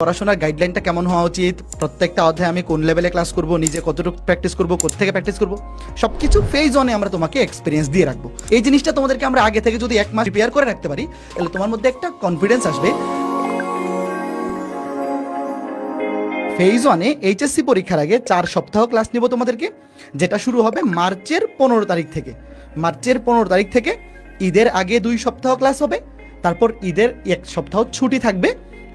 পড়াশোনার গাইডলাইনটা কেমন হওয়া উচিত? প্রত্যেকটা অধ্যায়ে আমি কোন লেভেলে ক্লাস করব? নিজে কতটুকু প্র্যাকটিস করব? থেকে প্র্যাকটিস করব? সব কিছু ফেজ অনে আমরা তোমাকে এক্সপিরিয়েন্স দিয়ে রাখব। এই জিনিসটা তোমাদেরকে আমরা আগে থেকে যদি এক মাস প্রিপেয়ার করে রাখতে পারি, তাহলে তোমার মধ্যে একটা কনফিডেন্স আসবে। ফেজ ওয়ানে এইচএসসি পরীক্ষার আগে চার সপ্তাহ ক্লাস নিব তোমাদেরকে, যেটা শুরু হবে মার্চের পনেরো তারিখ থেকে। মার্চের পনেরো তারিখ থেকে ঈদের আগে দুই সপ্তাহ ক্লাস হবে, তারপর ঈদের এক সপ্তাহ ছুটি থাকবে।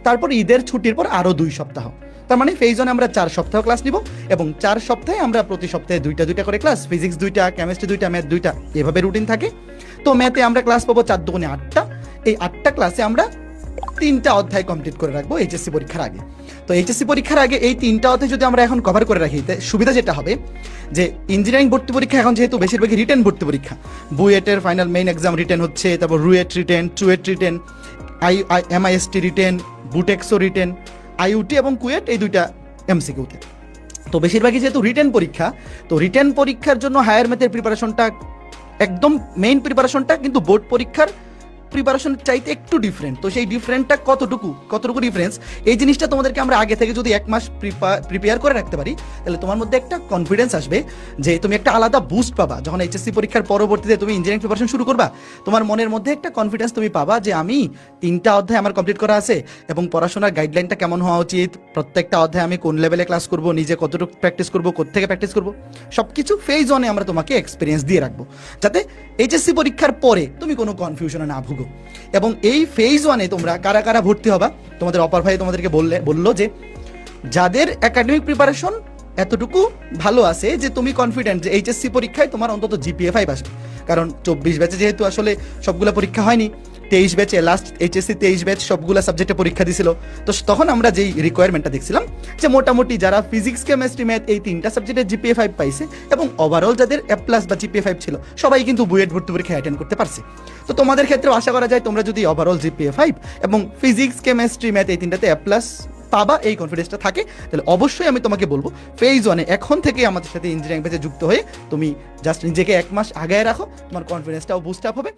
তারপর ঈদের ছুটির পর আরও দুই সপ্তাহ। তার মানে ওয়ানে আমরা চার সপ্তাহ ক্লাস নিব এবং চার সপ্তাহে আমরা প্রতি সপ্তাহে দুইটা দুইটা করে ক্লাস ফিজিক্স দুইটা কেমিস্ট্রি দুইটা ম্যাথ দুইটা, এভাবে রুটিন থাকে। তো ম্যাথে আমরা ক্লাস পাবো চার দুগুণে আটটা। এই আটটা ক্লাসে আমরা তিনটা অধ্যায় কমপ্লিট করে রাখব এইচএসসি পরীক্ষার আগে। তো এইচএসসি পরীক্ষার আগে এই তিনটা অধ্যায় যদি আমরা এখন কভার করে রাখি সুবিধা যেটা হবে যে ইঞ্জিনিয়ারিং ভর্তি পরীক্ষা এখন যেহেতু বেশিরভাগই রিটেন ভর্তি পরীক্ষা। বুয়েটের ফাইনাল মেইন এক্সাম রিটেন হচ্ছে, তারপর রুয়েট রিটেন টুয়েট রিটেন আই আই এমআইএসটি রিটেন বুটেক্সো রিটেন আইউটি এবং কুয়েট এই দুইটা এমসিকিউতে। তো বেশিরভাগই যেহেতু রিটেন পরীক্ষা, তো রিটেন পরীক্ষার জন্য হায়ার ম্যাথের প্রিপারেশনটা একদম মেইন প্রিপারেশনটা কিন্তু বোর্ড পরীক্ষার প্রিপারেশনের চাইতে একটু ডিফারেন্ট তো সেই ডিফারেন্টটা কতটুকু? কতটুকু ডিফারেন্স এই জিনিসটা তোমাদেরকে আমরা আগে থেকে যদি এক মাস প্রিপেয়ার করে রাখতে পারি, তাহলে তোমার মধ্যে একটা কনফিডেন্স আসবে যে তুমি একটা আলাদা বুস্ট পাবা। যখন এইচএসসি পরীক্ষার পরবর্তীতে তুমি ইঞ্জিনিয়ারিং প্রিপারেশন শুরু করবা, তোমার মনের মধ্যে একটা কনফিডেন্স তুমি পাবা যে আমি তিনটা অধ্যায় আমার কমপ্লিট করা আছে এবং পড়াশোনার গাইডলাইনটা কেমন হওয়া উচিত প্রত্যেকটা অধ্যায় আমি কোন লেভেলে ক্লাস করব, নিজে কতটুকু প্র্যাকটিস করব থেকে প্র্যাকটিস করব সব কিছু ফেজ অনে আমরা তোমাকে এক্সপিরিয়েন্স দিয়ে রাখব। যাতে এইচএসসি পরীক্ষার পরে তুমি কোনো কনফিউশনে না ভুগো। এবং এই ফেজ ওয়ানে তোমরা কারা কারা ভর্তি হবা, তোমাদের অপার ভাই তোমাদেরকে বললে, বলল যে, যাদের একাডেমিক প্রিপারেশন এতটুকু ভালো আছে যে তুমি কনফিডেন্ট যে এইচএসসি পরীক্ষায় তোমার অন্তত জিপিএ ফাইভ আসবে। কারণ চব্বিশ ব্যাচে যেহেতু আসলে সবগুলো পরীক্ষা হয়নি তেইশ ব্যাচে লাস্ট এইচএসসি তেইশ ব্যাচ সবগুলো সাবজেক্টে পরীক্ষা দিছিল। তো তখন আমরা যেই রিকোয়ারমেন্টটা দেখছিলাম, যে মোটামুটি যারা ফিজিক্স কেমিস্ট্রি ম্যাথ এই তিনটা সাবজেক্টে জিপিএ ফাইভ পাইছে এবং ওভারঅল যাদের এ প্লাস বা জিপিএ ফাইভ ছিল, সবাই কিন্তু বুয়েট ভর্তি পরীক্ষা অ্যাটেন্ড করতে পারছে। তো তোমাদের ক্ষেত্রেও আশা করা যায় তোমরা যদি ওভারঅল জিপিএ ফাইভ এবং ফিজিক্স কেমিস্ট্রি ম্যাথ এই তিনটাতে এ প্লাস পাবা, এই কনফিডেন্সটা থাকে, তাহলে অবশ্যই আমি তোমাকে বলব ফেজ ওয়ানে এখন থেকে আমাদের সাথে ইঞ্জিনিয়ারিং পেজে যুক্ত হয়ে তুমি জাস্ট নিজেকে এক মাস আগায় রাখো, তোমার কনফিডেন্সটাও বুস্ট আপ হবে।